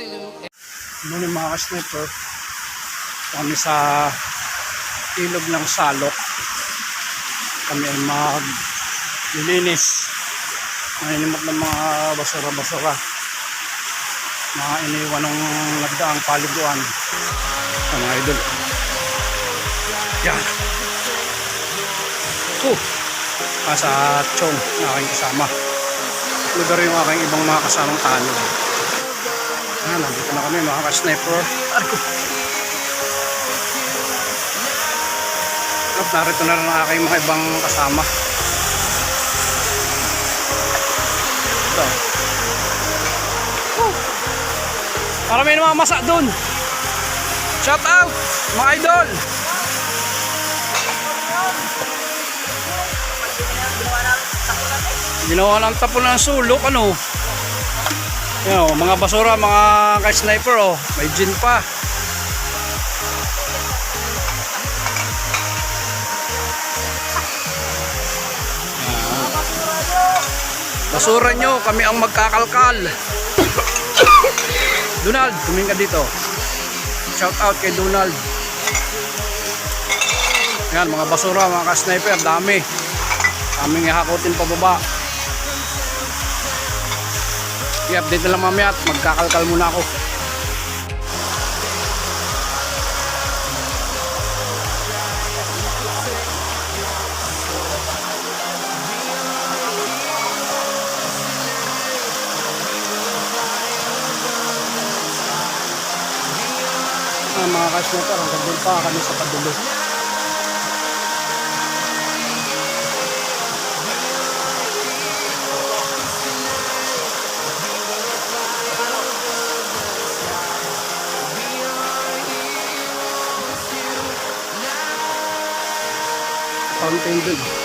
Muna mga ka-sniper, kami sa ilog ng salok. Kami ay mag lilinis. Maninimot ng mga basura-basura. Mga iniwan ng nagdaang paliguan. Ang mga idol. Yan. Oh. Nasa chong na aking kasama. Lugar yung aking ibang mga kasamang tanong. Ah, nandito na kami mga ka-sniper. At narito na rin ang aking mga ibang kasama. Ito. Woo! Para may namamasa dun. Shout out, mga idol. Ginawa ng tapo ng sulok, ano? Yan o, mga basura, mga ka-sniper o. May gin pa. Basura nyo, kami ang magkakalkal. Donald, tumingin ka dito. Shout out kay Donald. Yan, mga basura, mga ka-sniper, dami. Kaming ihakotin pababa. I-update na lang mamaya at magkakalkal muna ako. Ah, mga kasmotor, hanggang doon pa kami sa padulo. ended.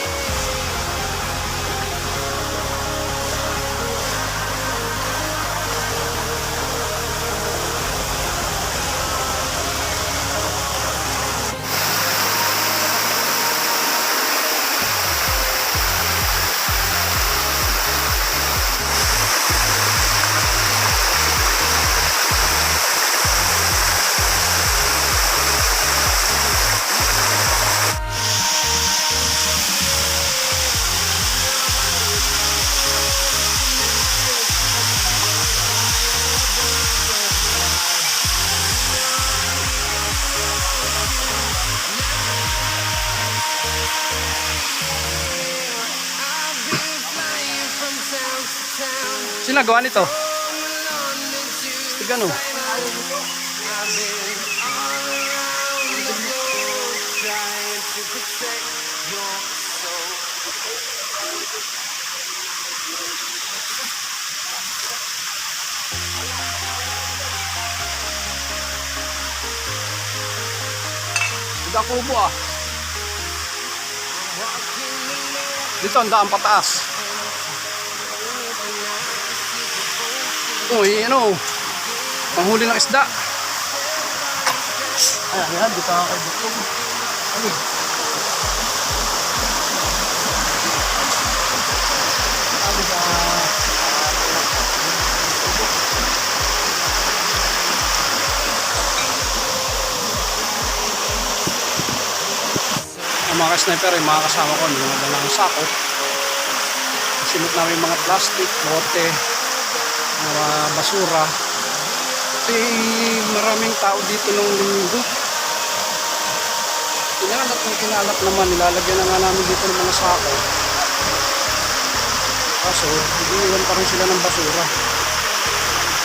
Sino nagawa nito? Tigano. Tiga kubo ah. Dito ang daan pataas. Uy, ano? Panghuli ng isda. Ayan, yan. Dito ako kay Bukong. Ano? Sabi ka... Ang mga sniper ay mga kasama ko, may mga dalang sako. Simot namin mga plastic, bote, mga basura. Kasi maraming tao dito nung linggo. Kinalat ng kinalat naman, nilalagyan na nga namin dito ng mga sako. Kaso, iniwan pa rin sila ng basura.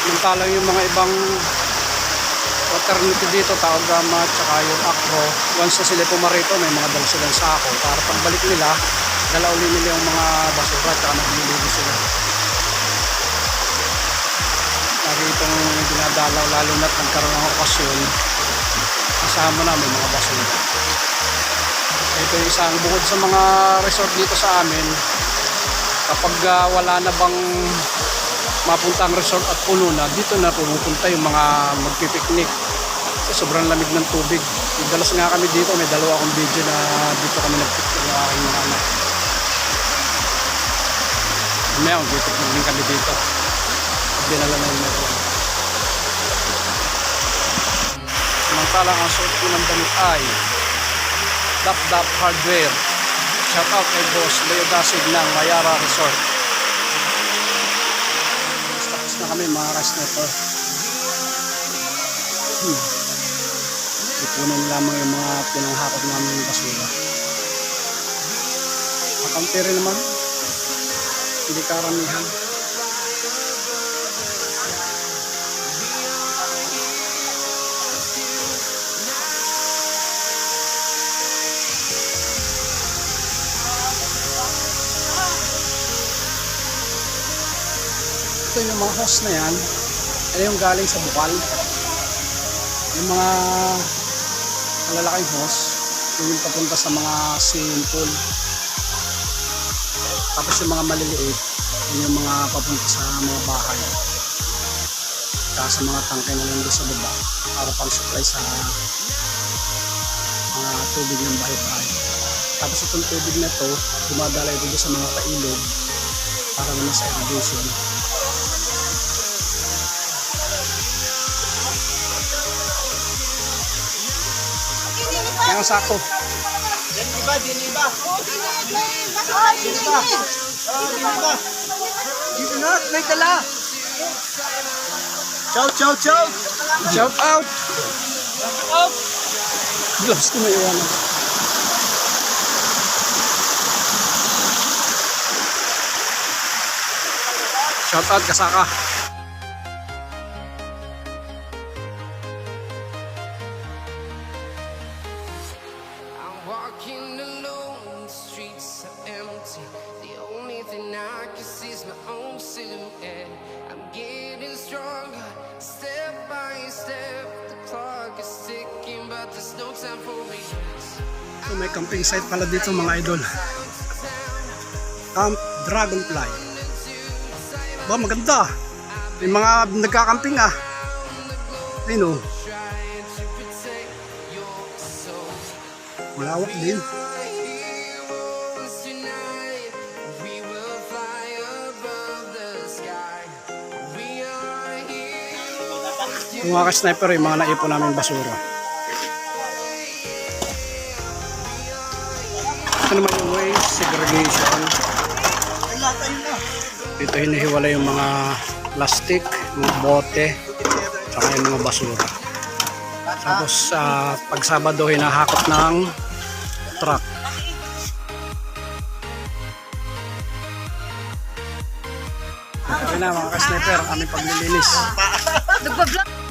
Samantalang yung mga ibang fraternity dito, tawag gama, tsaka yung acro, once na sila pumarito, may mga dal silang sako. Para pagbalik nila, dala uli nila yung mga basura, tsaka naglilinis sila. Lagi itong dinadalaw lalo na't nagkaroon ng okasyon kasama namin mga basura. Ito yung isang bukod sa mga resort dito sa amin kapag ah, wala na bang mapuntang resort at puno na dito na pumupunta yung mga magpipiknik. Kasi sobrang lamig ng tubig. Dalas nga kami dito may dalawa akong video na dito kami nagpiknik ng aking mga anak mamaya magpipiknik din kami dito dinala na yung meron Samantalang ang suot ko ng damit ay Dap Dap Hardware. Shout out kay Boss Leo Dasig ng Mayara Resort. Tapos na kami mga ka-sniper. Hmm. Ipunan lamang yung mga pinanghakot namin yung basura. Kakampi rin naman. Hindi karamihan. Ito yung mga hose na yan. Ano yung galing sa bukal. Yung mga malalaking hose. Yung papunta sa mga swimming pool. Tapos yung mga maliliit. Yun yung mga papunta sa mga bahay. Saka sa mga tangke na lang sa baba. Para pang supply sa mga tubig ng bahay-bahay. Tapos itong tubig na to, dumadalay dito sa mga kailog para naman sa irrigation. Yan ang sako. Iba, din iba. Dito na, may tala. Chow, chow, chow. Shout out! Gloves ko may iwanan. Shout out kasaka. So, may camping site pala dito mga idol. Camp Dragonfly. Ba, maganda. May mga nagkakamping ah. Ayun oh. Malawak din. Yung mga ka-sniper, yung mga naipon namin basura. Ito naman yung waste segregation. Dito hinihiwalay yung mga plastic, mga bote, saka yung mga basura. Tapos sa pag Sabado hinahakot ng truck. Okay na mga ka-sniper, aming paglilinis. Nagpa-vlog